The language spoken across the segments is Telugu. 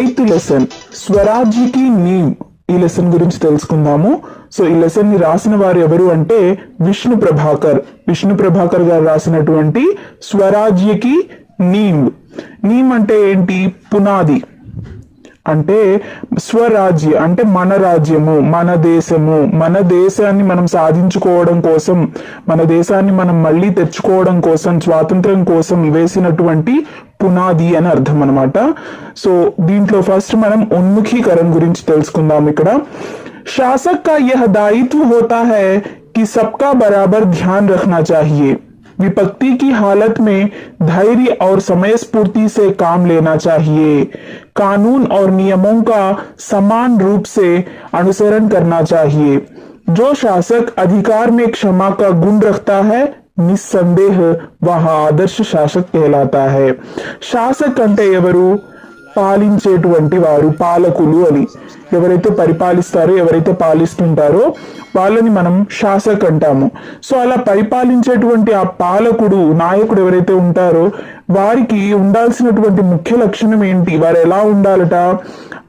ఎయిత్ లెసన్ స్వరాజ్యకి నీమ్ ఈ లెసన్ గురించి తెలుసుకుందాము. సో ఈ లెసన్ని రాసిన వారు ఎవరు అంటే విష్ణు ప్రభాకర్ విష్ణు ప్రభాకర్ గారు రాసినటువంటి స్వరాజ్యకి నీమ్ నీమ్ అంటే ఏంటి? పునాది. అంటే స్వరాజ్య అంటే మన రాజ్యము మన దేశము మన దేశాన్ని మనం సాధించుకోవడం కోసం మన దేశాన్ని మనం మళ్ళీ తెచ్చుకోవడం కోసం స్వాతంత్రం కోసం వేసినటువంటి పునాది అని అర్థం అనమాట సో దీంట్లో ఫస్ట్ మనం ఉన్ముఖీకరణ గురించి తెలుసుకుందాం ఇక్కడ. శాసక్ కా యహ దాయిత్వ హోతా హై సబ్కా బరాబర్ ధ్యాన్ రఖనా చాహియే. विपत्ति की हालत में धैर्य और समय स्पूर्ति से काम लेना चाहिए। कानून और नियमों का समान रूप से अनुसरण करना चाहिए। जो शासक अधिकार में क्षमा का गुण रखता है, निस्संदेह वह आदर्श शासक कहलाता है। शासक ಅಂತ పాలించేటువంటి వారు పాలకులు అని. ఎవరైతే పరిపాలిస్తారో ఎవరైతే పాలిస్తుంటారో వాళ్ళని మనం శాసక్ అంటాము. సో అలా పరిపాలించేటువంటి ఆ పాలకుడు నాయకుడు ఎవరైతే ఉంటారో వారికి ఉండాల్సినటువంటి ముఖ్య లక్షణం ఏంటి? వారు ఎలా ఉండాలట?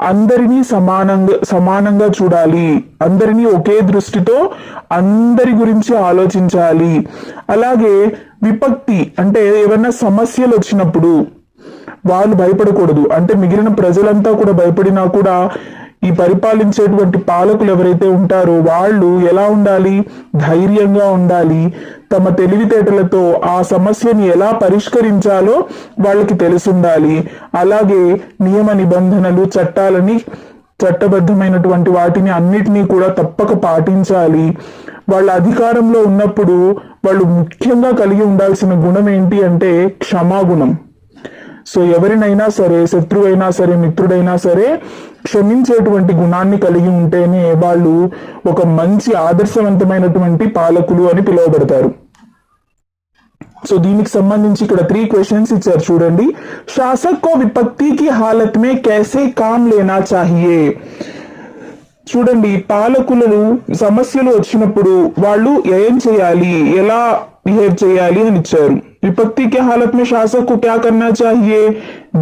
అందరినీ సమానంగా సమానంగా చూడాలి. అందరినీ ఒకే దృష్టితో అందరి గురించి ఆలోచించాలి. అలాగే విపక్తి అంటే ఏమైనా సమస్యలు వచ్చినప్పుడు వాళ్ళు భయపడకూడదు. అంటే మిగిలిన ప్రజలంతా కూడా భయపడినా కూడా ఈ పరిపాలించేటువంటి పాలకులు ఎవరైతే ఉంటారో వాళ్ళు ఎలా ఉండాలి? ధైర్యంగా ఉండాలి. తమ తెలివితేటలతో ఆ సమస్యని ఎలా పరిష్కరించాలో వాళ్ళకి తెలుసుండాలి. అలాగే నియమ నిబంధనలు చట్టాలని చట్టబద్ధమైనటువంటి వాటిని అన్నిటినీ కూడా తప్పక పాటించాలి. వాళ్ళ అధికారంలో ఉన్నప్పుడు వాళ్ళు ముఖ్యంగా కలిగి ఉండాల్సిన గుణం ఏంటి అంటే క్షమాగుణం. సో ఎవరినైనా సరే శత్రువైనా సరే మిత్రుడైనా సరే క్షమించేటువంటి గుణాన్ని కలిగి ఉంటేనే వాళ్ళు ఒక మంచి ఆదర్శవంతమైనటువంటి పాలకులు అని పిలువబడతారు. సో దీనికి సంబంధించి ఇక్కడ త్రీ క్వశ్చన్స్ ఇచ్చారు చూడండి. శాసకో విపత్తికి హాలత్ మే కేసే కామ్ లేనా చాహియే? చూడండి పాలకులను సమస్యలు వచ్చినప్పుడు వాళ్ళు ఏం చేయాలి ఎలా బిహేవ్ చేయాలి అని ఇచ్చారు. विपत्ति के हालत में शासक को क्या करना चाहिए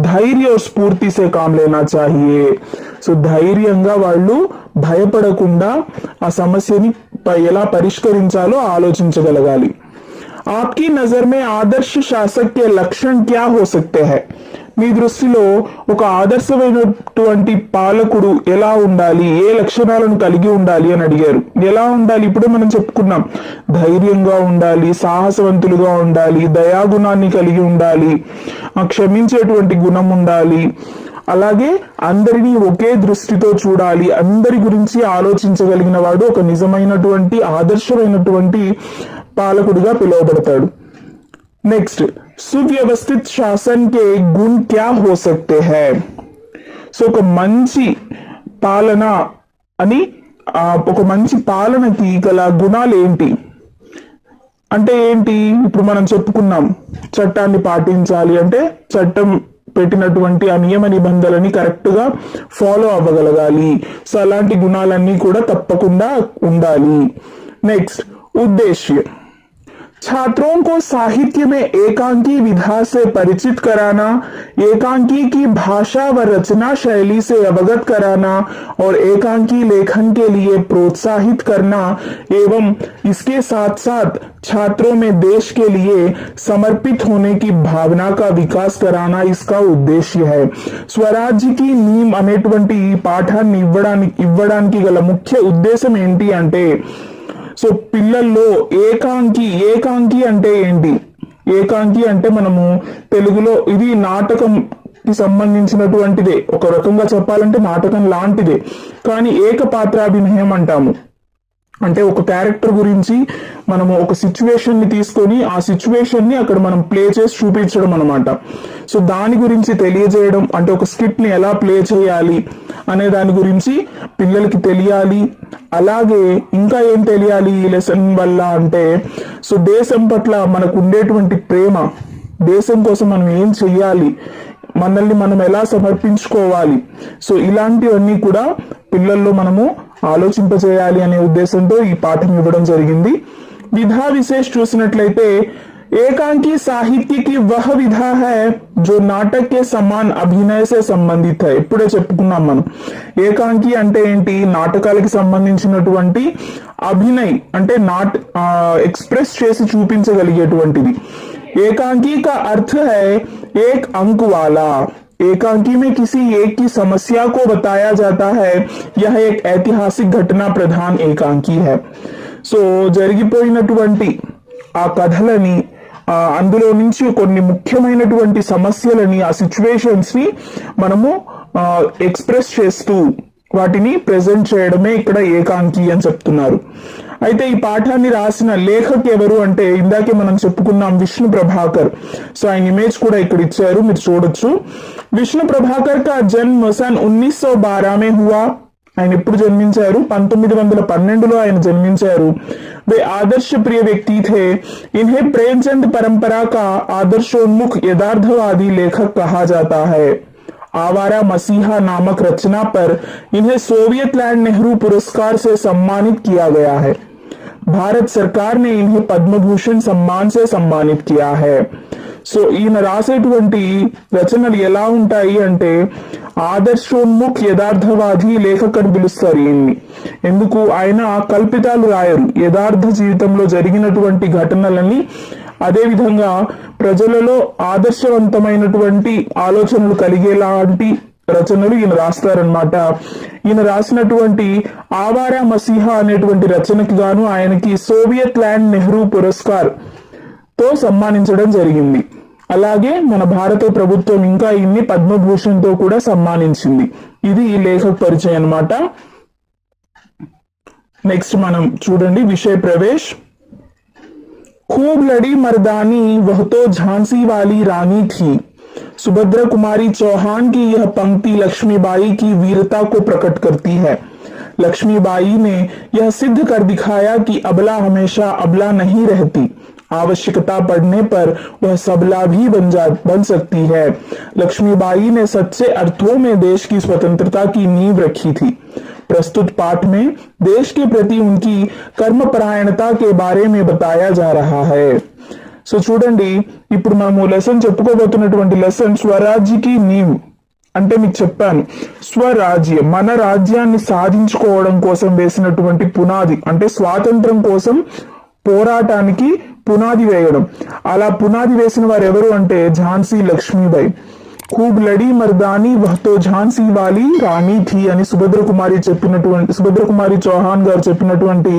ధైర్య और స్ఫూర్తి से काम लेना चाहिए సో ధైర్యంగా వాళ్ళు భయపడకుండా ఆ సమస్యని ప- ఎలా పరిష్కరించాలో ఆలోచించగలగాలి आपकी नजर में आदर्श शासक के लक्षण क्या हो सकते हैं మీ దృష్టిలో ఒక ఆదర్శమైనటువంటి పాలకుడు ఎలా ఉండాలి? ఏ లక్షణాలను కలిగి ఉండాలి అని అడిగారు. ఎలా ఉండాలి? ఇప్పుడే మనం చెప్పుకున్నాం. ధైర్యంగా ఉండాలి సాహసవంతులుగా ఉండాలి దయాగుణాన్ని కలిగి ఉండాలి క్షమించేటువంటి గుణం ఉండాలి. అలాగే అందరినీ ఒకే దృష్టితో చూడాలి. అందరి గురించి ఆలోచించగలిగిన వాడు ఒక నిజమైనటువంటి ఆదర్శమైనటువంటి పాలకుడిగా పిలువబడతాడు. నెక్స్ట్ సువ్యవస్థిత్ శాసన్ కే గుణ్ క్యా హో సక్తే హై సో ఒక మంచి పాలన అని ఒక మంచి పాలనకి గల గుణాలు ఏంటి అంటే ఏంటి? ఇప్పుడు మనం చెప్పుకున్నాం చట్టాన్ని పాటించాలి అంటే చట్టం పెట్టినటువంటి ఆ నియమ నిబంధనలని కరెక్ట్గా ఫాలో అవ్వగలగాలి. సో అలాంటి గుణాలన్నీ కూడా తప్పకుండా ఉండాలి. నెక్స్ట్ ఉద్దేశ్యం. छात्रों को साहित्य में एकांकी विधा से परिचित कराना एकांकी की भाषा व रचना शैली से अवगत कराना और एकांकी लेखन के लिए प्रोत्साहित करना एवं इसके साथ साथ छात्रों में देश के लिए समर्पित होने की भावना का विकास कराना इसका उद्देश्य है స్వరాజ్య కి నీమ్ అనేటువంటి ఈ పాఠాన్ని ఇవ్వడానికి ఇవ్వడానికి గల ముఖ్య ఉద్దేశం ఏంటి అంటే సో పిల్లల్లో ఏకాంకి ఏకాంకి అంటే ఏంటి? ఏకాంకి అంటే మనము తెలుగులో ఇది నాటకం కి సంబంధించినటువంటిదే. ఒక రకంగా చెప్పాలంటే నాటకం లాంటిదే. కానీ ఏకపాత్రాభినయం అంటాము. అంటే ఒక క్యారెక్టర్ గురించి మనము ఒక సిచ్యువేషన్ని తీసుకొని ఆ సిచ్యువేషన్ని అక్కడ మనం ప్లే చేసి చూపించడం అనమాట సో దాని గురించి తెలియజేయడం అంటే ఒక స్కిట్ని ఎలా ప్లే చేయాలి అనే దాని గురించి పిల్లలకి తెలియాలి. అలాగే ఇంకా ఏం తెలియాలి ఈ లెసన్ వల్ల అంటే సో దేశం పట్ల మనకు ఉండేటువంటి ప్రేమ దేశం కోసం మనం ఏం చెయ్యాలి మనల్ని మనం ఎలా సమర్పించుకోవాలి. సో ఇలాంటివన్నీ కూడా పిల్లల్లో మనము ఆలోచింపజేయాలి అనే ఉద్దేశంతో ఈ పాఠం ఇవ్వడం జరిగింది విధా విశేష్ చూసినట్లయితే एकांकी साहित्य की वह विधा है जो నాటక్ కే సమాన్ అభినయ సే సంబంధిత है ఇప్పుడే చెప్పుకున్నాం మనం ఏకాంకి అంటే ఏంటి నాటకాలకి సంబంధించినటువంటి అభినయ్ అంటే నాట్ ఎక్స్ప్రెస్ చేసి చూపించగలిగేటువంటిది ఏకాంకి का अर्थ है एक अंक वाला एकांकी में किसी एक की समस्या को बताया जाता है यह एक ऐतिहासिक घटना प्रधान एकांकी है సో జరిగిపోయినటువంటి ఆ కథలని ఆ అందులో నుంచి కొన్ని ముఖ్యమైనటువంటి సమస్యలని ఆ సిచ్యువేషన్స్ ని మనము ఎక్స్ప్రెస్ చేస్తూ వాటిని ప్రెజెంట్ చేయడమే ఇక్కడ ఏకాంకి అని చెప్తున్నారు అయితే ఈ పాఠాన్ని రాసిన లేఖక్ ఎవరు అంటే ఇందాకే మనం చెప్పుకున్నాం విష్ణు ప్రభాకర్ సో ఆయన ఇమేజ్ కూడా ఇక్కడ ఇచ్చారు మీరు చూడొచ్చు విష్ణు ప్రభాకర్ కా జన్మ సన్ ఉన్నీస్ సో బారామే హువా ఆయన ఎప్పుడు జన్మించారు పంతొమ్మిది వందల పన్నెండులో ఆయన జన్మించారు वे आदर्श प्रिय व्यक्ति थे इन्हें प्रेमचंद परंपरा का आदर्शोन्मुख यथार्थवादी लेखक कहा जाता है आवारा मसीहा नामक रचना पर इन्हें सोवियत लैंड नेहरू पुरस्कार से सम्मानित किया गया है भारत सरकार ने इन्हें पद्म भूषण सम्मान से सम्मानित किया है। సో ఈయన రాసేటువంటి రచనలు ఎలా ఉంటాయి అంటే ఆదర్శోన్ముఖ్ యథార్థవాది లేఖకుడు పిలుస్తారు ఈయన్ని ఎందుకు ఆయన కల్పితాలు రాయరు యథార్థ జీవితంలో జరిగినటువంటి ఘటనలని అదేవిధంగా ప్రజలలో ఆదర్శవంతమైనటువంటి ఆలోచనలు కలిగేలాంటి రచనలు ఈయన రాస్తారనమాట ఈయన రాసినటువంటి ఆవారా మసీహా అనేటువంటి రచనకి గాను ఆయనకి సోవియట్ ల్యాండ్ నెహ్రూ పురస్కార్ తో సన్మానించడం జరిగింది అలాగే మన భారత ప్రభుత్వం ఇంకా ఇన్ని పద్మభూషణ్ తో కూడా సన్మానించింది ఇది ఈ లేఖక పరిచయం అన్నమాట నెక్స్ట్ మనం చూడండి విషయ ప్రవేశ్ खूब लड़ी मर्दानी वह तो झांसी वाली रानी थी सुभद्रा कुमारी चौहान की यह पंक्ति लक्ष्मीबाई की वीरता को प्रकट करती है। लक्ष्मीबाई ने यह सिद्ध कर दिखाया कि अबला हमेशा अबला नहीं रहती। आवश्यकता पड़ने पर वह सबला भी बन जा, बन सकती है। लक्ष्मीबाई ने सच्चे अर्थों में देश की स्वतंत्रता की नींव रखी थी। प्रस्तुत पाठ में देश के प्रति उनकी कर्मपरायणता के बारे में बताया जा रहा है। సో చూడండి ఇప్పుడు మనము లెసన్ చెప్పుకోబోతున్నటువంటి లెసన్ స్వరాజ్యకి నీవు. అంటే మీకు చెప్పాను స్వరాజ్యం మన రాజ్యాన్ని సాధించుకోవడం కోసం వేసినటువంటి పునాది అంటే స్వాతంత్రం కోసం పోరాటానికి పునాది వేయడం. అలా పునాది వేసిన వారు ఎవరు అంటే ఝాన్సీ లక్ష్మీబాయి. खूब లడి మర్దాని వహతో ఝాన్సీ వాలి రాణి థీ అని సుభద్ర కుమారి చెప్పినటువంటి సుభద్ర కుమారి చౌహాన్ గారు చెప్పినటువంటి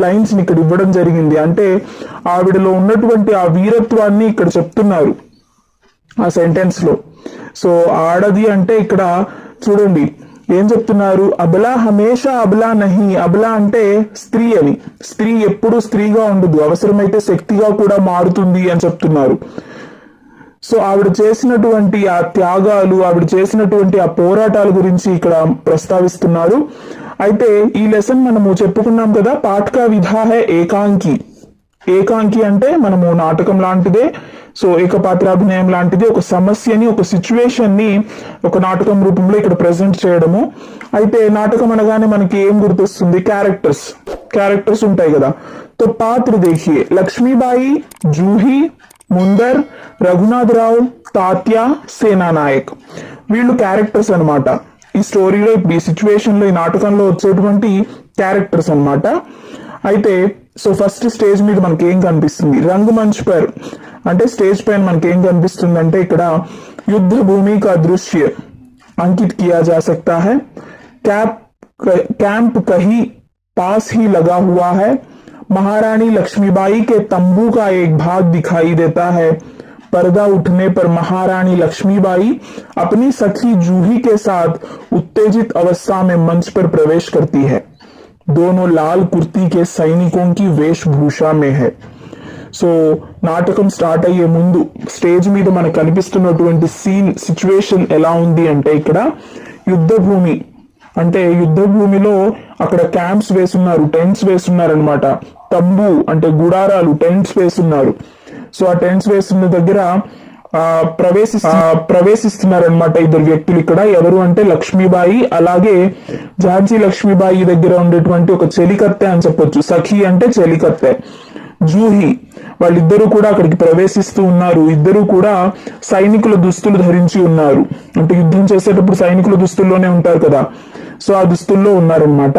లైన్స్ని ఇక్కడ ఇవ్వడం జరిగింది. అంటే ఆవిడలో ఉన్నటువంటి ఆ వీరత్వాన్ని ఇక్కడ చెప్తున్నారు ఆ సెంటెన్స్లో. సో ఆడది అంటే ఇక్కడ చూడండి ఏం చెప్తున్నారు? అబలా హమేషా అబలా నహి. అబలా అంటే స్త్రీ అని. స్త్రీ ఎప్పుడు స్త్రీగా ఉండదు. అవసరమైతే శక్తిగా కూడా మారుతుంది అని చెప్తున్నారు. సో ఆవిడ చేసినటువంటి ఆ త్యాగాలు ఆవిడ చేసినటువంటి ఆ పోరాటాల గురించి ఇక్కడ ప్రస్తావిస్తున్నారు అయితే ఈ లెసన్ మనము చెప్పుకున్నాం కదా పాఠక విధాహే ఏకాంకి. ఏకాంకి అంటే మనము నాటకం లాంటిదే. సో ఏకపాత్రాభినయం లాంటిది ఒక సమస్యని ఒక సిచ్యువేషన్ని ఒక నాటకం రూపంలో ఇక్కడ ప్రజెంట్ చేయడము. అయితే నాటకం అనగానే మనకి ఏం గుర్తొస్తుంది? క్యారెక్టర్స్ క్యారెక్టర్స్ ఉంటాయి కదా. తో పాత్ర దేఖియే లక్ష్మీబాయి జూహి ముందర్ రఘునాథరావు తాత్య సేనానాయక్ వీళ్ళు క్యారెక్టర్స్ అన్నమాట ఈ స్టోరీలో ఇప్పుడు ఈ సిచ్యువేషన్ లో ఈ నాటకంలో వచ్చేటువంటి క్యారెక్టర్స్ అన్నమాట అయితే సో ఫస్ట్ స్టేజ్ మీద మనకి ఏం కనిపిస్తుంది రంగు మంచ్ పర్ అంటే స్టేజ్ పైన మనకి ఏం కనిపిస్తుంది అంటే ఇక్కడ యుద్ధ భూమి కా దృశ్య अंकित किया जा सकता है कैप कैंप कहीं पास ही लगा हुआ है महारानी लक्ष्मीबाई के तंबू का एक भाग दिखाई देता है पर्दा उठने पर महारानी लक्ष्मीबाई अपनी सखी जूही के साथ उत्तेजित अवस्था में मंच पर प्रवेश करती है दोनों लाल कुर्ती के सैनिकों की वेशभूषा में है సో నాటకం స్టార్ట్ అయ్యే ముందు స్టేజ్ మీద మనకు కనిపిస్తున్నటువంటి సీన్ సిచ్యువేషన్ ఎలా ఉంది అంటే ఇక్కడ యుద్ధ భూమి అంటే యుద్ధ భూమిలో అక్కడ క్యాంప్స్ వేసున్నారు టెంట్స్ వేస్తున్నారు అనమాట తంబు అంటే గుడారాలు టెంట్స్ వేసున్నారు. సో ఆ టెంట్స్ వేస్తున్న దగ్గర ఆ ప్రవేశి ప్రవేశిస్తున్నారు అనమాట ఇద్దరు వ్యక్తులు ఇక్కడ. ఎవరు అంటే లక్ష్మీబాయి అలాగే ఝాన్సీ లక్ష్మీబాయి దగ్గర ఉండేటువంటి ఒక చెలికత్తె అని చెప్పొచ్చు. సఖి అంటే చెలికత్తె. జూహి వాళ్ళిద్దరూ కూడా అక్కడికి ప్రవేశిస్తూ ఉన్నారు. ఇద్దరూ కూడా సైనికుల దుస్తులు ధరించి ఉన్నారు. అంటే యుద్ధం చేసేటప్పుడు సైనికుల దుస్తుల్లోనే ఉంటారు కదా. సో ఆ దుస్తుల్లో ఉన్నారనమాట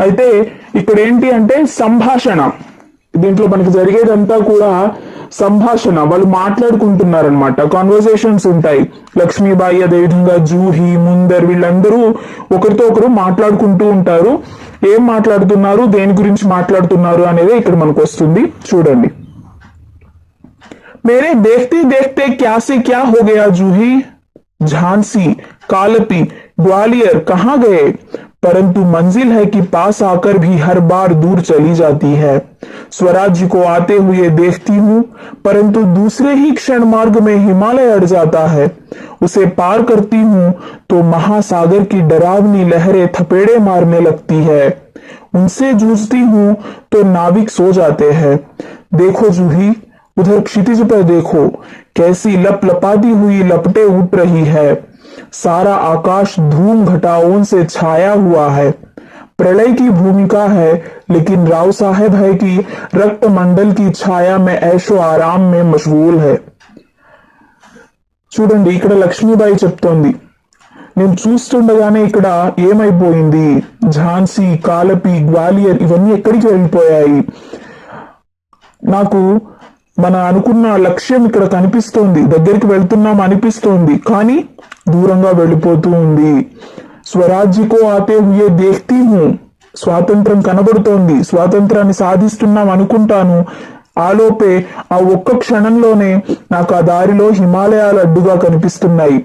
అయితే ఇక్కడ ఏంటి అంటే సంభాషణ. దీంట్లో మనకి జరిగేదంతా కూడా సంభాషణ. వాళ్ళు మాట్లాడుకుంటున్నారనమాట కాన్వర్సేషన్స్ ఉంటాయి. లక్ష్మీబాయి అదేవిధంగా జూహి ముందర్ వీళ్ళందరూ ఒకరితో ఒకరు మాట్లాడుకుంటూ ఉంటారు. ఏం మాట్లాడుతున్నారు? దేని గురించి మాట్లాడుతున్నారు? అనేది ఇక్కడ మనకు వస్తుంది. చూడండి. मेरे देखते देखते क्या से क्या हो गया जूही? झांसी, कालपी, ग्वालियर कहाँ गए? परंतु मंजिल है कि पास आकर भी हर बार दूर चली जाती है। स्वराज्य को आते हुए देखती हूँ, परंतु दूसरे ही क्षण मार्ग में हिमालय अड़ जाता है। उसे पार करती हूँ तो महासागर की डरावनी लहरें थपेड़े मारने लगती है। उनसे जूझती हूँ तो नाविक सो जाते हैं। देखो जूही उधर क्षितिज पर देखो कैसी लप लपाती हुई लपटे उठ रही है सारा आकाश धूम घटाओं से छाया हुआ है प्रलय की भूमिका है लेकिन राव साहेब है कि रक्त मंडल की छाया में ऐशो आराम में मशगूल है చూడండి ఇక్కడ లక్ష్మీబాయి చెప్తోంది నేను చూస్తుండగానే ఇక్కడ ఏమైపోయింది ఝాన్సీ కాలపి గ్వాలియర్ ఇవన్నీ ఎక్కడికి వెళ్ళిపోయాయి నాకు మన అనుకున్న లక్ష్యం ఇక్కడ కనిపిస్తోంది. దగ్గరికి వెళ్తున్నాం అనిపిస్తోంది. కానీ దూరంగా వెళ్ళిపోతూ ఉంది. స్వరాజ్యకో ఆతే హుయే దేఖ్తీ హూ స్వాతంత్రం కనబడుతోంది. స్వాతంత్రాన్ని సాధిస్తున్నాం అనుకుంటాను. ఆలోపే ఆ ఒక్క క్షణంలోనే నాకు ఆ దారిలో హిమాలయాలు అడ్డుగా కనిపిస్తున్నాయి.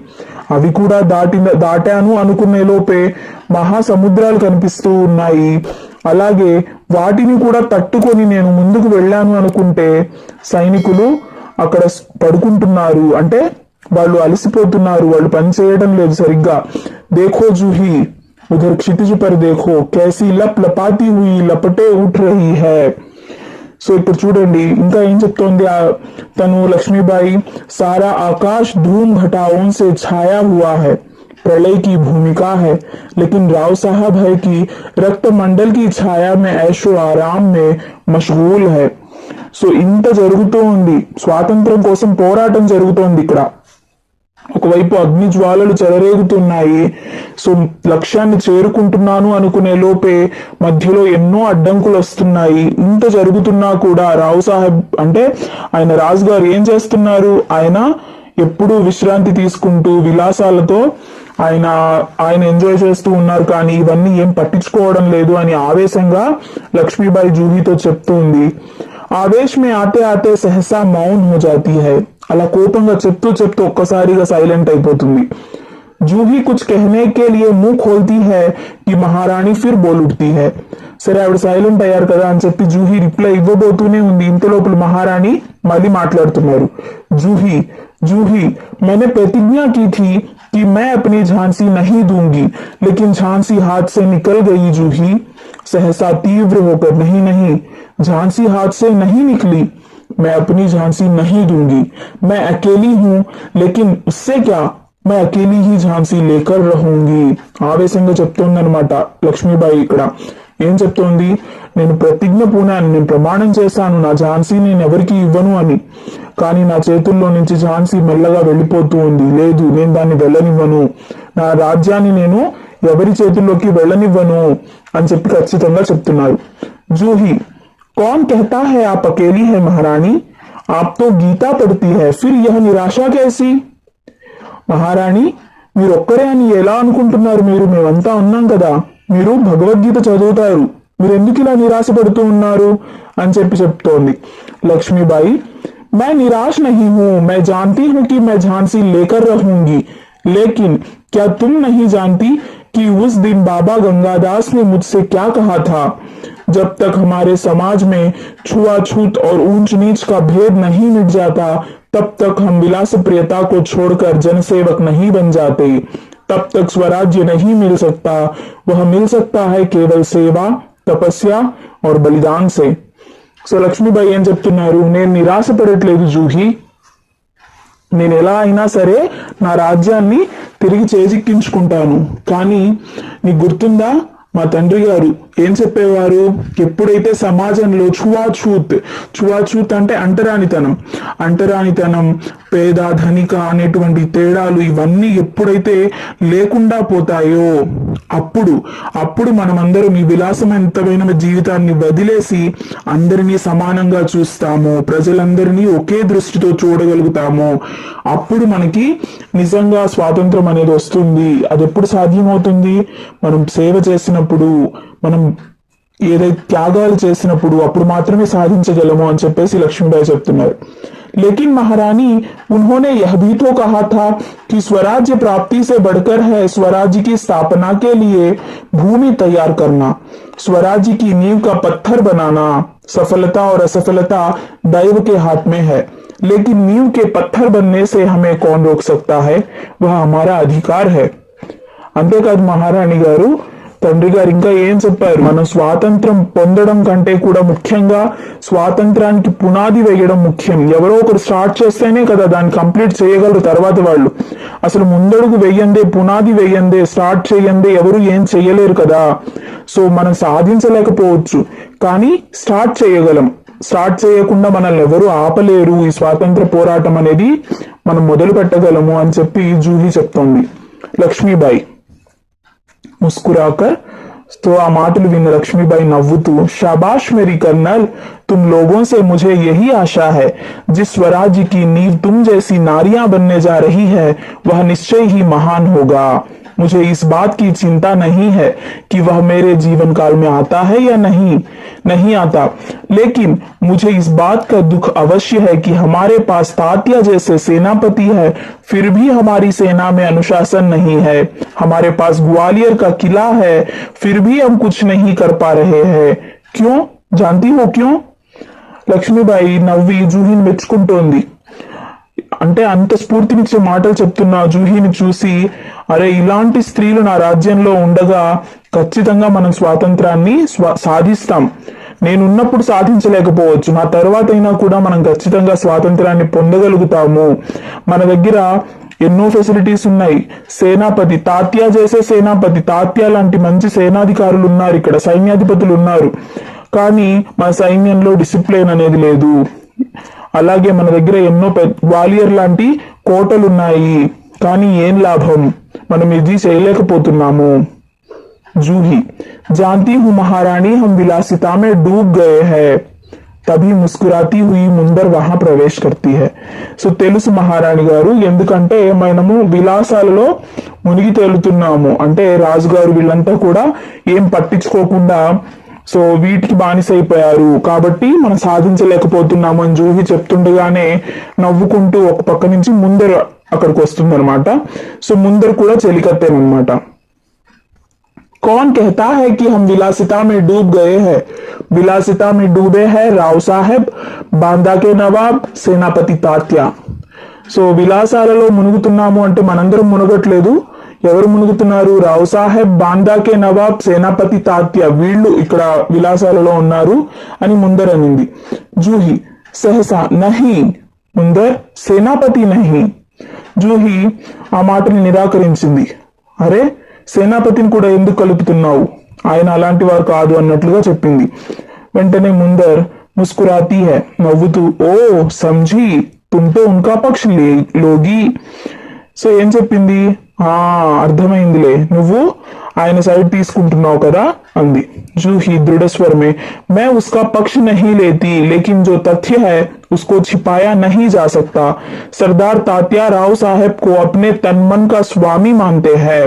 అవి కూడా దాటిన దాటాను అనుకునే లోపే మహాసముద్రాలు కనిపిస్తూ ఉన్నాయి. అలాగే వాటిని కూడా తట్టుకొని నేను ముందుకు వెళ్ళాను అనుకుంటే సైనికులు అక్కడ పడుకుంటున్నారు. అంటే వాళ్ళు అలసిపోతున్నారు. వాళ్ళు పని చేయడం లేదు సరిగ్గా. దేఖో జూహి. ఉదర్ క్షితిజు పరి దేఖో. కేసీ లప్ లపాతి హుయి లపటే ఉట్ రహి హై. సో ఇప్పుడు చూడండి ఇంకా ఏం చెప్తోంది? ఆ తను లక్ష్మీబాయి సారా ఆకాశ్ ధూమ్ ఘటాఓన్ సే ఛాయా హువా హై. प्रलय की भूमिका है लेकिन राव साहब है कि रक्त मंडल की छाया में ऐशो आराम में मशगूल है సో ఇంత జరుగుతూ ఉంది స్వాతంత్రం కోసం పోరాటం జరుగుతోంది ఇక్కడ ఒకవైపు అగ్ని జ్వాలలు చెలరేగుతున్నాయి సో లక్ష్యాన్ని చేరుకుంటున్నాను అనుకునే లోపే మధ్యలో ఎన్నో అడ్డంకులు వస్తున్నాయి ఇంత జరుగుతున్నా కూడా రావు సాహెబ్ అంటే ఆయన రాజు గారు ఏం చేస్తున్నారు ఆయన ఎప్పుడూ విశ్రాంతి తీసుకుంటూ విలాసాలతో ఆయన ఆయన ఎంజాయ్ చేస్తూ ఉన్నారు కానీ ఇవన్నీ ఏం పట్టించుకోవడం లేదు అని ఆవేశంగా లక్ష్మీబాయి జూహీతో చెప్తూ ఉంది. ఆవేశ్ మే ఆతే ఆతే సహసా మౌన్ హో జాతీ హై. అలా కోపంగా చెప్తూ చెప్తూ ఒక్కసారిగా సైలెంట్ అయిపోతుంది. జూహీ కుచ్ కహనే కే లియే ముహ్ ఖోల్తీ హై కి మహారాణి ఫిర్ బోల్ ఉట్తీ హై. సరే ఆవిడ సైలెంట్ అయ్యారు కదా అని చెప్పి జూహీ రిప్లై ఇవ్వబోతూనే ఉంది. ఇంత లోపల మహారాణి మళ్ళీ మాట్లాడుతున్నారు. జూహీ जूही मैंने प्रतिज्ञा की थी कि मैं अपनी झांसी नहीं दूँगी, लेकिन झांसी हाथ से निकल गई जूही सहसा तीव्र होकर, नहीं नहीं, झांसी हाथ से नहीं निकली। मैं अपनी झांसी नहीं दूँगी। मैं अकेली हूँ, लेकिन उससे क्या? मैं अकेली ही झांसी लेकर रहूँगी। आवे आवेश जप्तो नर्माटा, लक्ष्मीबाई इकड़ा। ఏం చెప్తోంది నేను ప్రతిజ్ఞ పూనాను నేను ప్రమాణం చేశాను నా ఝాన్సీ నేను ఎవరికి ఇవ్వను అని కానీ నా చేతుల్లో నుంచి ఝాన్సీ మెల్లగా వెళ్ళిపోతూ ఉంది లేదు నేను దాన్ని వెళ్ళనివ్వను నా రాజ్యాన్ని నేను ఎవరి చేతుల్లోకి వెళ్ళనివ్వను అని చెప్పి ఖచ్చితంగా చెప్తున్నారు జూహి कौन कहता है आप अकेली है महारानी आप तो गीता पढ़ती है फिर यह निराशा कैसी మహారాణి మీరు ఒక్కరే అని ఎలా అనుకుంటున్నారు మీరు మేమంతా ఉన్నాం కదా మీరు భగవద్గీత చదువుతారు మీరు ఎందుకు ఇలా నిరాశపడుతూ ఉన్నారు అని చెప్పి చెప్తోంది లక్ష్మీబాయి मैं निराश नहीं हूं मैं जानती हूं कि मैं झांसी लेकर रहूंगी लेकिन क्या तुम नहीं जानती कि उस दिन बाबा गंगादास ने मुझसे क्या कहा था जब तक हमारे समाज में छुआछूत और ऊंच नीच का भेद नहीं मिट जाता तब तक हम विलास प्रियता को छोड़कर जनसेवक नहीं बन जाते तब तक स्वराज्य नहीं मिल सकता वह मिल सकता है केवल सेवा तपस्या और बलिदान से సో లక్ష్మీబాయి ఏం చెప్తున్నారు నేను నిరాశపడట్లేదు జూహి నేను ఎలా అయినా సరే నా రాజ్యాన్ని తిరిగి చేజిక్కించుకుంటాను కానీ నీకు గుర్తుందా మా తండ్రి గారు ఏం చెప్పేవారు? ఎప్పుడైతే సమాజంలో చువాచూత్ చువాచూత్ అంటే అంటరానితనం అంటరానితనం పేద ధనిక అనేటువంటి తేడాలు ఇవన్నీ ఎప్పుడైతే లేకుండా పోతాయో అప్పుడు అప్పుడు మనమందరం ఈ విలాసవంతమైన జీవితాన్ని వదిలేసి అందరినీ సమానంగా చూస్తాము. ప్రజలందరినీ ఒకే దృష్టితో చూడగలుగుతాము. అప్పుడు మనకి నిజంగా స్వాతంత్రం అనేది వస్తుంది. అది ఎప్పుడు సాధ్యమవుతుంది? మనం సేవ చేసినప్పుడు మనం ఏదైతే త్యాగాలు చేసినప్పుడు అప్పుడు మాత్రమే సాధించగలము అని చెప్పేసి లక్ష్మీబాయి చెప్తున్నారు लेकिन महारानी उन्होंने यह भी तो कहा था कि स्वराज्य प्राप्ति से बढ़कर है स्वराज्य की स्थापना के लिए भूमि तैयार करना स्वराज्य की नींव का पत्थर बनाना सफलता और असफलता दैव के हाथ में है लेकिन नींव के पत्थर बनने से हमें कौन रोक सकता है वह हमारा अधिकार है అంతేకాదు మహారాణి గారు తండ్రి గారు ఇంకా ఏం చెప్పారు? మనం స్వాతంత్రం పొందడం కంటే కూడా ముఖ్యంగా స్వాతంత్రానికి పునాది వేయడం ముఖ్యం. ఎవరో ఒకరు స్టార్ట్ చేస్తేనే కదా దాన్ని కంప్లీట్ చేయగలరు తర్వాత వాళ్ళు. అసలు ముందడుగు వెయ్యందే పునాది వేయందే స్టార్ట్ చేయందే ఎవరు ఏం చేయలేరు కదా. సో మనం సాధించలేకపోవచ్చు. కానీ స్టార్ట్ చేయగలం. స్టార్ట్ చేయకుండా మనల్ని ఎవరు ఆపలేరు. ఈ స్వాతంత్ర పోరాటం అనేది మనం మొదలు పెట్టగలము అని చెప్పి జూహి చెప్తోంది. లక్ష్మీబాయి. मुस्कुराकर तो अमाटल माटल विन लक्ष्मीबाई नव्वुतू शाबाश मेरी कर्नल, तुम लोगों से मुझे यही आशा है, जिस स्वराज्य की नींव तुम जैसी नारियाँ बनने जा रही है, वह निश्चय ही महान होगा। मुझे इस बात की चिंता नहीं है कि वह मेरे जीवन काल में आता है या नहीं नहीं आता लेकिन मुझे इस बात का दुख अवश्य है कि हमारे पास तात्या जैसे सेनापति है फिर भी हमारी सेना में अनुशासन नहीं है हमारे पास ग्वालियर का किला है फिर भी हम कुछ नहीं कर पा रहे हैं क्यों जानती हो क्यों లక్ష్మీబాయి నవ్వి జూహిని మెచ్చుకుంటోంది అంటే అంత స్ఫూర్తినిచ్చే మాటలు చెప్తున్న జూహీని చూసి అరే ఇలాంటి స్త్రీలు నా రాజ్యంలో ఉండగా ఖచ్చితంగా మనం స్వాతంత్రాన్ని స్వా సాధిస్తాం. నేనున్నప్పుడు సాధించలేకపోవచ్చు. నా తర్వాత అయినా కూడా మనం ఖచ్చితంగా స్వాతంత్రాన్ని పొందగలుగుతాము. మన దగ్గర ఎన్నో ఫెసిలిటీస్ ఉన్నాయి. సేనాపతి తాత్యా చేసే సేనాపతి తాత్యా లాంటి మంచి సేనాధికారులు ఉన్నారు ఇక్కడ సైన్యాధిపతులు ఉన్నారు. కానీ మన సైన్యంలో డిసిప్లిన్ అనేది లేదు. అలాగే మన దగ్గర ఎన్నో గ్వాలియర్ లాంటి కోటలు ఉన్నాయి కానీ ఏం లాభం? మనం ఇది చేయలేకపోతున్నాము. జూహి. జాంతి హు మహారాణి హం విలాసితామే డూబ్ डूब హై. हैं ముస్కురాతి హుయి ముందర్ వహా ప్రవేశ్ కర్తీ హై. సో తెలుసు మహారాణి గారు ఎందుకంటే మనము విలాసాలలో మునిగి తేలుతున్నాము. అంటే రాజుగారు వీళ్ళంతా కూడా ఏం పట్టించుకోకుండా సో వీటికి బానిసైపోయారు కాబట్టి మనం సాధించలేకపోతున్నాము అని జూహి చెప్తుండగానే నవ్వుకుంటూ ఒక పక్క నుంచి ముందర అక్కడికి వస్తుందన్నమాట సో ముందర కూడా చెలికత్తేనమాట कौन कहता है कि हम विलासिता में डूब गए हैं विलासिता में डूबे हैं राव साहेब बांदा के नवाब సేనాపతి తాత్య సో విలాసాలలో మునుగుతున్నాము అంటే మనందరం మునగట్లేదు ఎవరు మునుగుతున్నారు? రావు సాహెబ్ బాందాకే నవాబ్ సేనాపతి తాత్య వీళ్ళు ఇక్కడ విలాసాలలో ఉన్నారు అని ముందరనింది జూహి సహసా నహి ముందర్ సేనాపతి నహి. జూహి ఆ మాటని నిరాకరించింది. అరే సేనాపతిని కూడా ఎందుకు కలుపుతున్నావు? ఆయన అలాంటి వారు కాదు అన్నట్లుగా చెప్పింది. వెంటనే ముందర్ ముస్కురాతీ హే నవ్వుతూ ఓ సంజీ తుంటో ఉన్కా పక్ష లోగి. సో ఏం చెప్పింది? అర్థమైందిలే నువ్వు ఆయన సైడ్ తీసుకుంటున్నావు కదా అంది జూహి దృఢ स्वर में मैं उसका पक्ष नहीं लेती लेकिन जो तथ्य है उसको छिपाया नहीं जा सकता सरदार तात्या राव साहब को अपने तन मन का स्वामी मानते हैं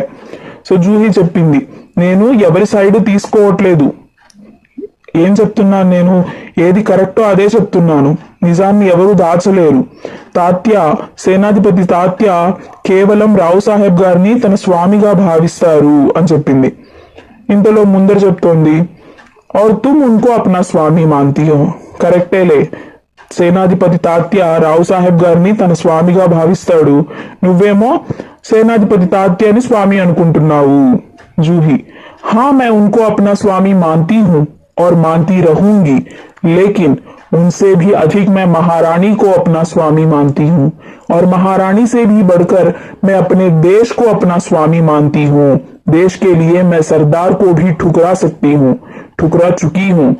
సో జూహి చెప్పింది నేను ఎవరి సైడ్ తీసుకోవట్లేదు ఏం చెప్తున్నాను నేను ఏది కరెక్టో అదే చెప్తున్నాను నిజాన్ని ఎవరు దాచలేరు తాత్య సేనాధిపతి తాత్య కేవలం రావు సాహెబ్ గారిని తన స్వామిగా భావిస్తారు అని చెప్పింది ఇంతలో ముందర చెప్తోంది और तुम उनको अपना स्वामी मानती हो కరెక్టేలే సేనాధిపతి తాత్య రావు సాహెబ్ గారిని తన స్వామిగా భావిస్తాడు నువ్వేమో సేనాధిపతి తాత్యాని స్వామి అనుకుంటున్నావు జూహి हाँ मैं उनको अपना स्वामी मानती हूँ और मानती रहूंगी लेकिन उनसे भी अधिक मैं महारानी को अपना स्वामी मानती हूँ और महारानी से भी बढ़कर मैं अपने देश को अपना स्वामी मानती हूँ देश के लिए मैं सरदार को भी ठुकरा सकती हूँ ठुकरा चुकी हूँ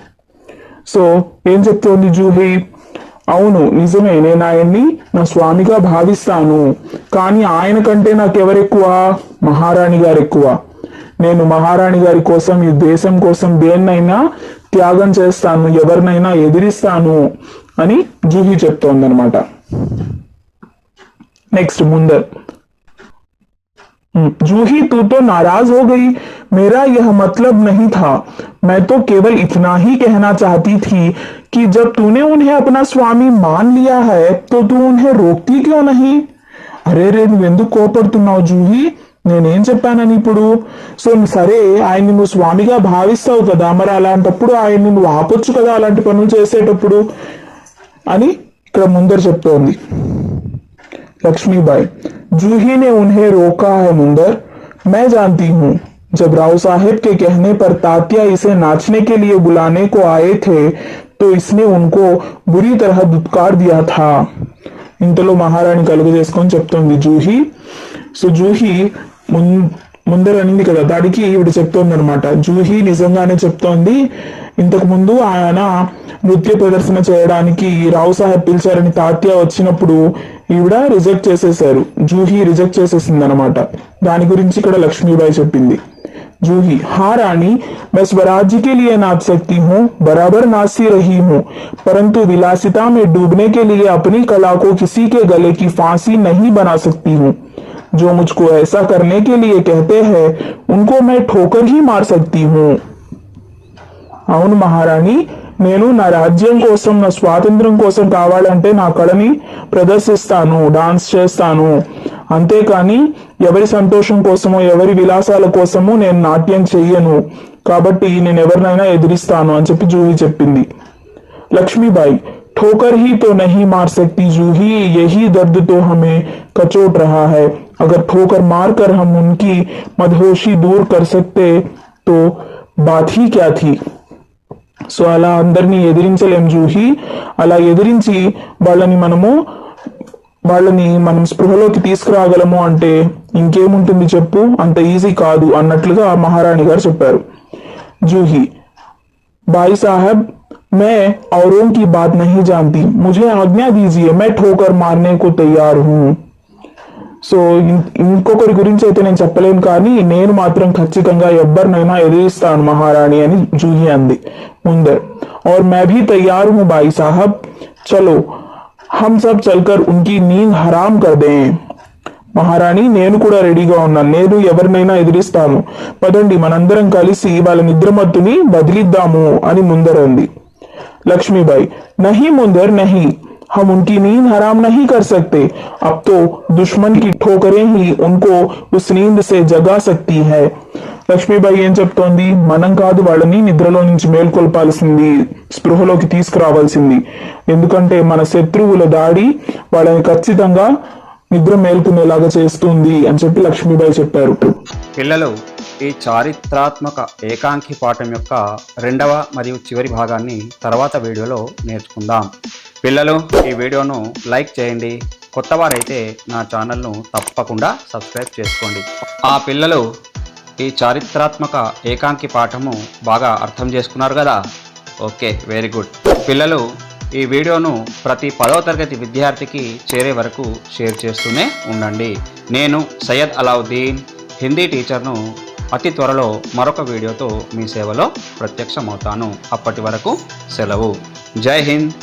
సో ఏం చెప్తోంది జూహి అవును నిజమే నేను ఆయన్ని నా స్వామిగా భావిస్తాను కానీ ఆయన కంటే నాకు ఎవరెక్కువ మహారాణి గారు ఎక్కువ నేను మహారాణి గారి కోసం ఈ దేశం కోసం దేన్నైనా త్యాగం చేస్తాను ఎవరినైనా ఎదిరిస్తాను అని జూహి చెప్తోంది అనమాట నెక్స్ట్ ముందర్ जूही तू तो नाराज हो गई मेरा यह मतलब नहीं था मैं तो केवल इतना ही कहना चाहती थी कि जब तूने उन्हें अपना स्वामी मान लिया है तो तू उन्हें रोकती क्यों नहीं అరే రే నువ్వెందుకు కోపడుతున్నావు జూహి నేనేం చెప్పానని ఇప్పుడు సో సరే ఆయన్ని నువ్వు స్వామిగా భావిస్తావు కదా మరి అలాంటప్పుడు ఆయన్ని నువ్వు ఆపొచ్చు కదా అలాంటి పనులు చేసేటప్పుడు అని ఇక్కడ ముందర చెప్తోంది लक्ष्मीबाई जूही ने उन्हें रोका है मुंदर मैं जानती हूँ जब राव साहेब के कहने पर तात्या इसे नाचने के लिए बुलाने को आए थे तो इसने उनको बुरी तरह दुत्कार दिया था ఇంతలో మహారాణి కలుగు చేసుకొని చెప్తోంది జూహి సో జూహి ముం ముందర అనింది కదా దానికి ఈవిడ చెప్తోంది అనమాట జూహి నిజంగానే చెప్తోంది ఇంతకు ముందు ఆయన నృత్య ప్రదర్శన చేయడానికి రావు సాహెబ్ పిలిచారని తాత్య వచ్చినప్పుడు ఈవిడ రిజెక్ట్ చేసేశారు జూహి రిజెక్ట్ చేసేసింది అనమాట దాని గురించి ఇక్కడ లక్ష్మీబాయి చెప్పింది जूही हाँ रानी मैं स्वराज्य के लिए नाच सकती हूँ बराबर नाचती रही हूँ परंतु विलासिता में डूबने के लिए अपनी कला को किसी के गले की फांसी नहीं बना सकती हूँ जो मुझको ऐसा करने के लिए कहते हैं उनको मैं ठोकर ही मार सकती हूँ అవును మహారాణి నేను నా రాజ్యం కోసం నా స్వాతంత్రం కోసం కావాలంటే నా కళని ప్రదర్శిస్తాను డాన్స్ చేస్తాను అంతేకాని ఎవరి సంతోషం కోసమో ఎవరి విలాసాల కోసమో నేను నాట్యం చెయ్యను కాబట్టి నేను ఎవరినైనా ఎదిరిస్తాను అని చెప్పి జూహి చెప్పింది लक्ष्मीबाई ठोकर ही तो नहीं मार सकती जूही यही दर्द तो हमें कचोट रहा है अगर ठोकर मार कर हम उनकी मदहोशी दूर कर सकते तो बात ही क्या थी సో అలా అందరినీ ఎదిరించలేం జూహి అలా ఎదిరించి వాళ్ళని మనము వాళ్ళని మనం స్పృహలోకి తీసుకురాగలము అంటే ఇంకేముంటుంది చెప్పు అంత ఈజీ కాదు అన్నట్లుగా మహారాణి గారు చెప్పారు జూహి भाई साहब मैं औरों की बात नहीं जानती मुझे आज्ञा दीजिए मैं ठोकर मारने को तैयार हूँ సో ఇం- ఇంకొకరి గురించి అయితే నేను చెప్పలేను కానీ నేను మాత్రం ఖచ్చితంగా ఎవరినైనా ఎదిరిస్తాను మహారాణి అని జూహి అంది ముందర్ और मैं भी तैयार हूँ भाई साहब चलो हम सब चलकर उनकी नींद हराम कर दें మహారాణి నేను కూడా రెడీగా ఉన్నాను నేను ఎవరినైనా ఎదిరిస్తాను పదండి మనందరం కలిసి వాళ్ళ నిద్రమత్తుని బదిలిద్దాము అని ముందర ఉంది लक्ष्मीबाई नहीं मुंदर नहीं हम उनकी नींद हराम नहीं कर सकते अब तो दुश्मन की ठोकरें ही उनको उस नींद से जगा सकती है లక్ష్మీబాయి ఏం చెప్తోంది మనం కాదు వాళ్ళని నిద్రలో నుంచి మేల్కొల్పాల్సింది స్పృహలోకి తీసుకురావాల్సింది ఎందుకంటే మన శత్రువుల దాడి వాళ్ళని ఖచ్చితంగా నిద్ర మేల్కొనేలాగా చేస్తుంది అని చెప్పి లక్ష్మీబాయి చెప్పారు పిల్లలు ఈ చారిత్రాత్మక ఏకాంకి పాఠం యొక్క రెండవ మరియు చివరి భాగాన్ని తర్వాత వీడియోలో నేర్చుకుందాం పిల్లలు ఈ వీడియోను లైక్ చేయండి. కొత్త వారైతే నా ఛానల్ను తప్పకుండా సబ్స్క్రైబ్ చేసుకోండి. ఆ పిల్లలు ఈ చారిత్రాత్మక ఏకాంకి పాఠము బాగా అర్థం చేసుకున్నారు కదా? Okay very good. పిల్లలు ఈ వీడియోను ప్రతి పదవ తరగతి విద్యార్థికి చేరే వరకు షేర్ చేస్తూనే ఉండండి. నేను సయ్యద్ అలావుద్దీన్ హిందీ టీచర్ను అతి త్వరలో మరొక వీడియోతో మీ సేవలో ప్రత్యక్షమవుతాను. అప్పటి వరకు సెలవు. జై హింద్.